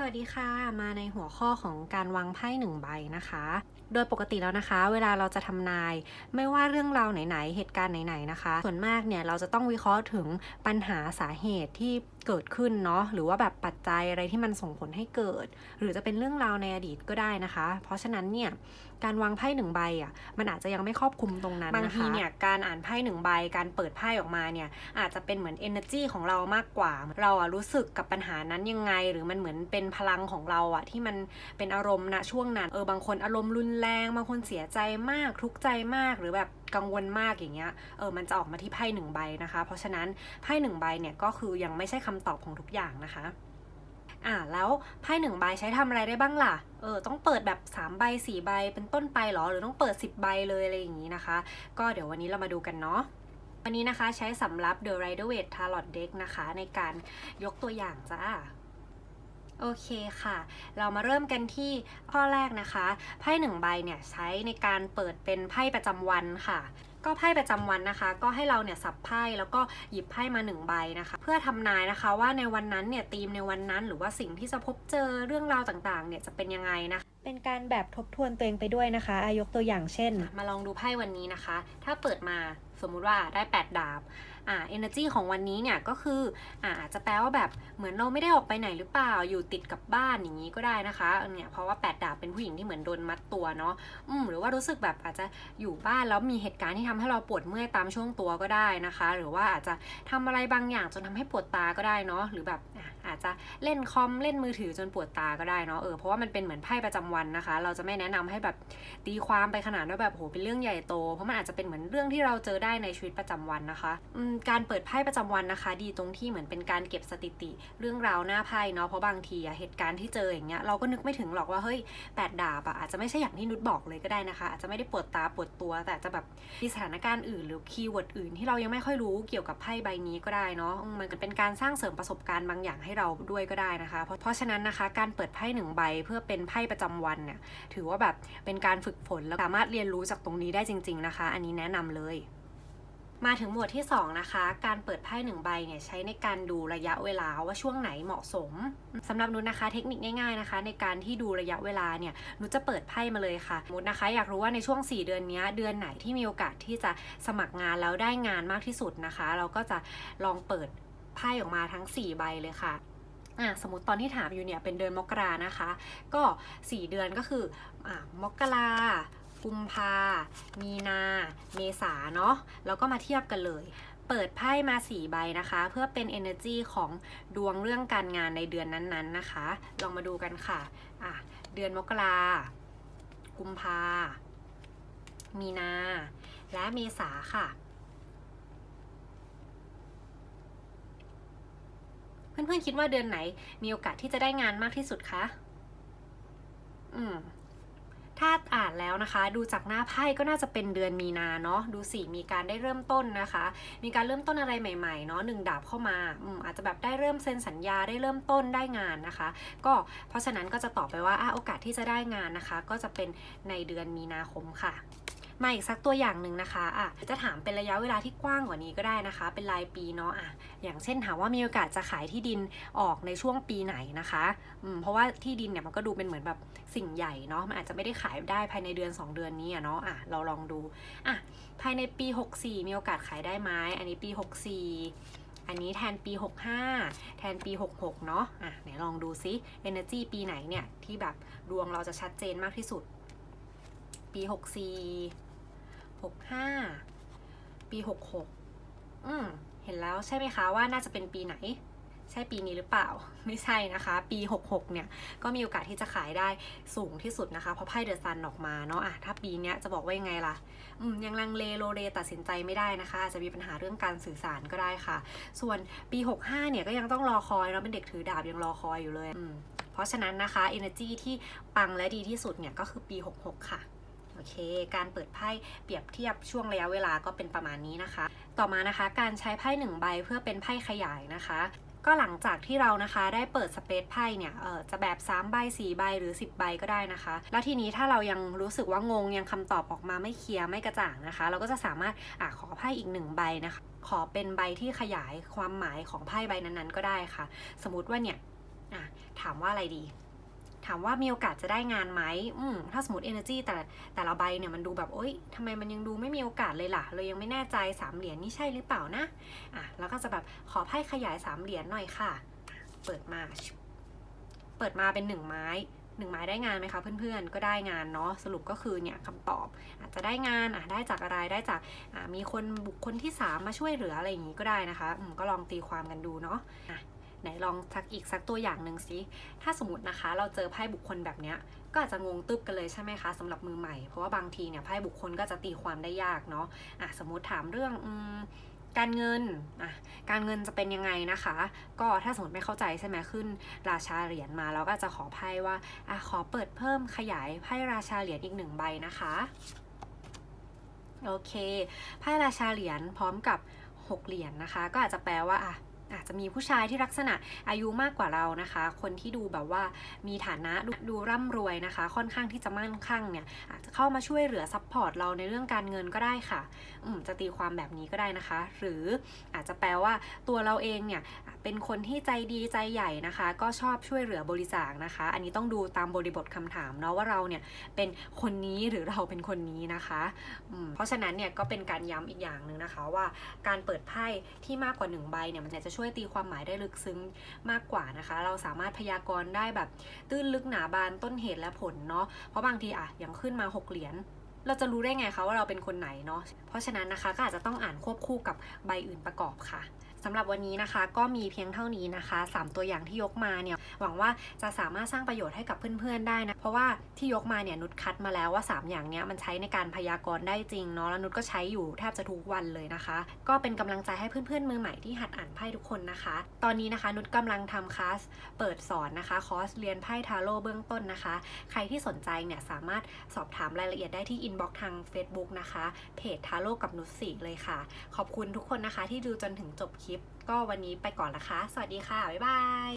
สวัสดีค่ะ มาในหัวข้อของการวางไพ่หนึ่งใบนะคะ โดยปกติแล้วนะคะ เวลาเราจะทำนาย ไม่ว่าเรื่องราวไหนๆ เหตุการณ์ไหนๆนะคะ ส่วนมากเนี่ยเราจะต้องวิเคราะห์ถึงปัญหาสาเหตุที่ เกิดขึ้นเนาะหรือว่าแบบปัจจัยอะไรที่มันส่งผลให้เกิด หรือจะเป็นเรื่องราวในอดีตก็ได้นะคะ เพราะฉะนั้นเนี่ยการวางไพ่หนึ่งใบอะมันอาจจะยังไม่ครอบคลุมตรงนั้นนะคะบางทีเนี่ยการอ่านไพ่หนึ่งใบการเปิดไพ่ออกมาเนี่ยอาจจะเป็นเหมือน energy ของเรามากกว่า เราอะรู้สึกกับปัญหานั้นยังไง หรือมันเหมือนเป็นพลังของเราอะที่มันเป็นอารมณ์ณช่วงนั้นเออบางคนอารมณ์รุนแรงบางคนเสียใจมากทุกข์ใจมากหรือแบบกังวลมากอย่างเงี้ย เออ มันจะออกมาที่ไพ่หนึ่งใบนะคะ เพราะฉะนั้นไพ่หนึ่งใบเนี่ยก็คือยังไม่ใช่คำตอบของทุกอย่างนะคะอ่าแล้วไพ่หนึ่งใบใช้ทำอะไรได้บ้างล่ะ เออต้องเปิดแบบ3ใบ4ใบเป็นต้นไปเหรอ หรือต้องเปิด 10 ใบเลยอะไรอย่างนี้นะคะ ก็เดี๋ยววันนี้เรามาดูกันเนาะวันนี้นะคะใช้สำรับ The Rider Waite Tarot Deck นะคะ ในการยกตัวอย่างจ้า โอเคค่ะ เรามาเริ่มกันที่ข้อแรกนะคะ ไพ่หนึ่งใบเนี่ยใช้ในการเปิดเป็นไพ่ประจำวันค่ะ ก็ไพ่ประจำวันนะคะ ก็ให้เราเนี่ยสับไพ่แล้วก็หยิบไพ่มาหนึ่งใบนะคะ เพื่อทำนายนะคะว่าในวันนั้นเนี่ยธีมในวันนั้น หรือว่าสิ่งที่จะพบเจอเรื่องราวต่างๆ เนี่ยจะเป็นยังไงนะคะเป็นการแบบทบทวนตัวเองไปด้วยนะคะอายกตัวอย่างเช่น มาลองดูไพ่วันนี้นะคะ ถ้าเปิดมา สมมุติว่าได้ 8 ดาบอ่า energy ของวันนี้เนี่ยก็คืออ่าอาจจะแปลว่าแบบเหมือนเราไม่ได้ออกไปไหนหรือเปล่าอยู่ติดกับบ้านอย่างนี้ก็ได้นะคะเนี่ยเพราะว่า 8 ดาบเป็นผู้หญิงที่เหมือนโดนมัดตัวเนาะอืมหรือว่ารู้สึกแบบอาจจะอยู่บ้านแล้วมีเหตุการณ์ที่ทำให้เราปวดเมื่อยตามช่วงตัวก็ได้นะคะ หรือว่าอาจจะทำอะไรบางอย่างจนทำให้ปวดตาก็ได้เนาะหรือแบบอาจจะเล่นคอมเล่นมือถือจนปวดตาก็ได้เนาะเออเพราะว่ามันเป็นเหมือนไพ่ประจำวันนะคะ เราจะไม่แนะนำให้แบบตีความไปขนาดว่าแบบโหเป็นเรื่องใหญ่โต เพราะมันอาจจะเป็นเหมือนเรื่องที่เราเจอได้ในชีวิตประจำวันนะคะ การเปิดไพ่ประจำวันนะคะ ดีตรงที่เหมือนเป็นการเก็บสถิติ เรื่องราวหน้าไพ่เนาะเพราะบางทีเหตุการณ์ที่เจออย่างเงี้ยเราก็นึกไม่ถึงหรอกว่าเฮ้ยแปดดาบอะอาจจะไม่ใช่อย่างที่นุชบอกเลยก็ได้นะคะ อาจจะไม่ได้ปวดตาปวดตัว แต่จะแบบมีสถานการณ์อื่น หรือคีย์เวิร์ดอื่น ที่เรายังไม่ค่อยรู้เกี่ยวกับไพ่ใบนี้ก็ได้เนาะมันก็เป็นการสร้างเสริมประสบการณ์บางอย่างให้เราด้วยก็ได้นะคะ เพราะเพราะฉะนั้นนะคะ การเปิดไพ่หนึ่งใบเพื่อเป็นไพ่ประจำวันเนี่ยถือว่าแบบเป็นการฝึกฝนแล้วสามารถเรียนรู้จากตรงนี้ได้จริง ๆนะคะ อันนี้แนะนำเลย มาถึงหมวดที่ 2 นะคะ การเปิดไพ่หนึ่งใบเนี่ยใช้ในการดูระยะเวลาว่าช่วงไหนเหมาะสมสำหรับนุชนะคะ เทคนิคง่ายๆนะคะ ในการที่ดูระยะเวลาเนี่ยนุชจะเปิดไพ่มาเลยค่ะสมมุตินะคะ อยากรู้ว่าในช่วง 4 เดือนนี้เดือนไหนที่มีโอกาสที่จะสมัครงานแล้วได้งานมากที่สุดนะคะ เราก็จะลองเปิดไพ่ออกมาทั้ง 4 ใบเลยค่ะอะสมมติตอนที่ถามอยู่เนี่ยเป็นเดือนมกรานะคะ ก็ 4 เดือนก็คืออ่ามกรา กุมภา มีนา เมษาเนาะ แล้วก็มาเทียบกันเลย เปิดไพ่มา 4 ใบนะคะ เพื่อเป็น energy ของดวงเรื่องการงานในเดือนนั้นๆนะคะ ลองมาดูกันค่ะ อะ เดือนมกรา กุมภา มีนา และเมษาค่ะเพื่อนๆคิดว่าเดือนไหนมีโอกาสที่จะได้งานมากที่สุดคะ อืม ถ้าอ่านแล้วนะคะ ดูจากหน้าไพ่ก็น่าจะเป็นเดือนมีนาเนาะดูสิมีการได้เริ่มต้นนะคะ มีการเริ่มต้นอะไรใหม่ๆเนาะหนึ่งดาบเข้ามาอืมอาจจะแบบได้เริ่มเซ็นสัญญาได้เริ่มต้นได้งานนะคะ ก็เพราะฉะนั้นก็จะตอบไปว่าอะโอกาสที่จะได้งานนะคะ ก็จะเป็นในเดือนมีนาคมค่ะ มาอีกสักตัวอย่างหนึ่งนะคะอะจะถามเป็นระยะเวลาที่กว้างกว่านี้ก็ได้นะคะ เป็นรายปีเนาะอะอย่างเช่นถามว่ามีโอกาสจะขายที่ดินออกในช่วงปีไหนนะคะอืมเพราะว่าที่ดินเนี่ยมันก็ดูเป็นเหมือนแบบสิ่งใหญ่เนาะมันอาจจะไม่ได้ขายได้ภายในเดือน 2 เดือนนี้อะเนาะอะเราลองดูอะภายในปี 64 มีโอกาสขายได้ไหมอันนี้ปี 64อันนี้แทนปี 65 แทนปี 66 เนาะอะไหนลองดูซิ energy ปีไหนเนี่ย ที่แบบดวงเราจะชัดเจนมากที่สุด ปี 64 65 ปี 66 อืมเห็นแล้วใช่ไหมคะว่าน่าจะเป็นปีไหน ใช่ปีนี้หรือเปล่า ไม่ใช่นะคะ ปี 66 เนี่ย ก็มีโอกาสที่จะขายได้สูงที่สุดนะคะ เพราะไพ่เดอะซันออกมาเนาะอะถ้าปีนี้จะบอกว่ายังไงล่ะ อืม ยังลังเลโลเลตัดสินใจไม่ได้นะคะ อาจจะมีปัญหาเรื่องการสื่อสารก็ได้ค่ะ ส่วนปี 65 เนี่ยก็ยังต้องรอคอยเราเป็นเด็กถือดาบยังรอคอยอยู่เลย อืม เพราะฉะนั้นนะคะ energy ที่ปังและดีที่สุดเนี่ยก็คือปี 66 ค่ะ โอเค การเปิดไพ่เปรียบเทียบช่วงระยะเวลาก็เป็นประมาณนี้นะคะ ต่อมานะคะ การใช้ไพ่หนึ่งใบเพื่อเป็นไพ่ขยายนะคะก็หลังจากที่เรานะคะได้เปิดสเปซไพ่เนี่ยเออจะแบบ3ใบ4ใบหรือ 10 ใบก็ได้นะคะ แล้วทีนี้ถ้าเรายังรู้สึกว่างงยังคำตอบออกมาไม่เคลียร์ไม่กระจ่างนะคะ เราก็จะสามารถอะขอไพ่อีกหนึ่งใบนะคะ ขอเป็นใบที่ขยายความหมายของไพ่ใบนั้นๆ ก็ได้ค่ะ สมมติว่าเนี่ยอะถามว่าอะไรดี ถามว่ามีโอกาสจะได้งานไหมอืมถ้าสมมติ energy แต่แต่ละใบเนี่ยมันดูแบบโอ๊ยทำไมมันยังดูไม่มีโอกาสเลยล่ะ เรายังไม่แน่ใจสามเหรียญนี่ใช่หรือเปล่านะอะแล้วก็จะแบบขอไพ่ขยายสามเหรียญหน่อยค่ะ เปิดมา เปิดมาเป็นหนึ่งไม้หนึ่งไม้ได้งานไหมคะเพื่อนๆ ก็ได้งานเนาะสรุปก็คือเนี่ยคำตอบอาจจะได้งานอะได้จากอะไรได้จากอะมีคนบุคคลที่สามมาช่วยเหลืออะไรอย่างงี้ก็ได้นะคะอืมก็ลองตีความกันดูเนาะ ไหนลองสักอีกสักตัวอย่างหนึ่งสิ ถ้าสมมตินะคะ เราเจอไพ่บุคคลแบบเนี้ย ก็อาจจะงงตึบกันเลยใช่ไหมคะสำหรับมือใหม่ เพราะว่าบางทีเนี่ยไพ่บุคคลก็จะตีความได้ยากเนาะอะสมมติถามเรื่องอมการเงินอะการเงินจะเป็นยังไงนะคะ ก็ถ้าสมมติไม่เข้าใจใช่ไหมขึ้นราชาเหรียญมาแล้วก็จะขอไพ่ว่าอะขอเปิดเพิ่มขยายไพ่ราชาเหรียญอีกหนึ่งใบนะคะโอเคไพ่ราชาเหรียญพร้อมกับ 6 เหรียญนะคะ ก็อาจจะแปลว่าอะ อาจจะมีผู้ชายที่ลักษณะอายุมากกว่าเรานะคะ คนที่ดูแบบว่ามีฐานะดูดูร่ำรวยนะคะ ค่อนข้างที่จะมั่นคงเนี่ยอาจจะเข้ามาช่วยเหลือซัพพอร์ตเราในเรื่องการเงินก็ได้ค่ะ อืมจะตีความแบบนี้ก็ได้นะคะ หรืออาจจะแปลว่าตัวเราเองเนี่ยเป็นคนที่ใจดีใจใหญ่นะคะ ก็ชอบช่วยเหลือบริจาคนะคะ อันนี้ต้องดูตามบริบทคำถามเนาะว่าเราเนี่ยเป็นคนนี้หรือเราเป็นคนนี้นะคะอืมเพราะฉะนั้นเนี่ยก็เป็นการย้ำอีกอย่างหนึ่งนะคะว่าการเปิดไพ่ที่มากกว่าหนึ่งใบเนี่ยมันจะช่วยตีความหมายได้ลึกซึ้งมากกว่านะคะ เราสามารถพยากรณ์ได้แบบตื้นลึกหนาบานต้นเหตุและผลเนาะเพราะบางทีอะอย่างขึ้นมาหกเหรียญเราจะรู้ได้ไงคะว่าเราเป็นคนไหนเนาะเพราะฉะนั้นนะคะก็อาจจะต้องอ่านควบคู่กับใบอื่นประกอบค่ะสำหรับวันนี้นะคะก็มีเพียงเท่านี้นะคะ 3 ตัวอย่างที่ยกมาเนี่ยหวังว่าจะสามารถสร้างประโยชน์ให้กับเพื่อนๆได้นะ ราะว่าที่ยกมาเนี่ยนุชคัดมาแล้วว่า 3 อย่างเนี้ยมันใช้ในการพยากรณ์ได้จริงเนาะแล้วนุชก็ใช้อยู่แทบจะทุกวันเลยนะคะ ก็เป็นกำลังใจให้เพื่อนๆมือใหม่ที่หัดอ่านไพ่ทุกคนนะคะ ตอนนี้นะคะนุชกำลังทำคลาสเปิดสอนนะคะคอร์สเรียนไพ่ทาโร่เบื้องต้นนะคะ ใครที่สนใจเนี่ยสามารถสอบถามรายละเอียดได้ที่อินบ็อกซ์ทาง Facebook นะคะเพจทาโร่กับนุชสีเลยค่ะ ขอบคุณทุกคนนะคะที่ดูจนถึงจบคลิป ก็วันนี้ไปก่อนละคะ สวัสดีค่ะ บ๊ายบาย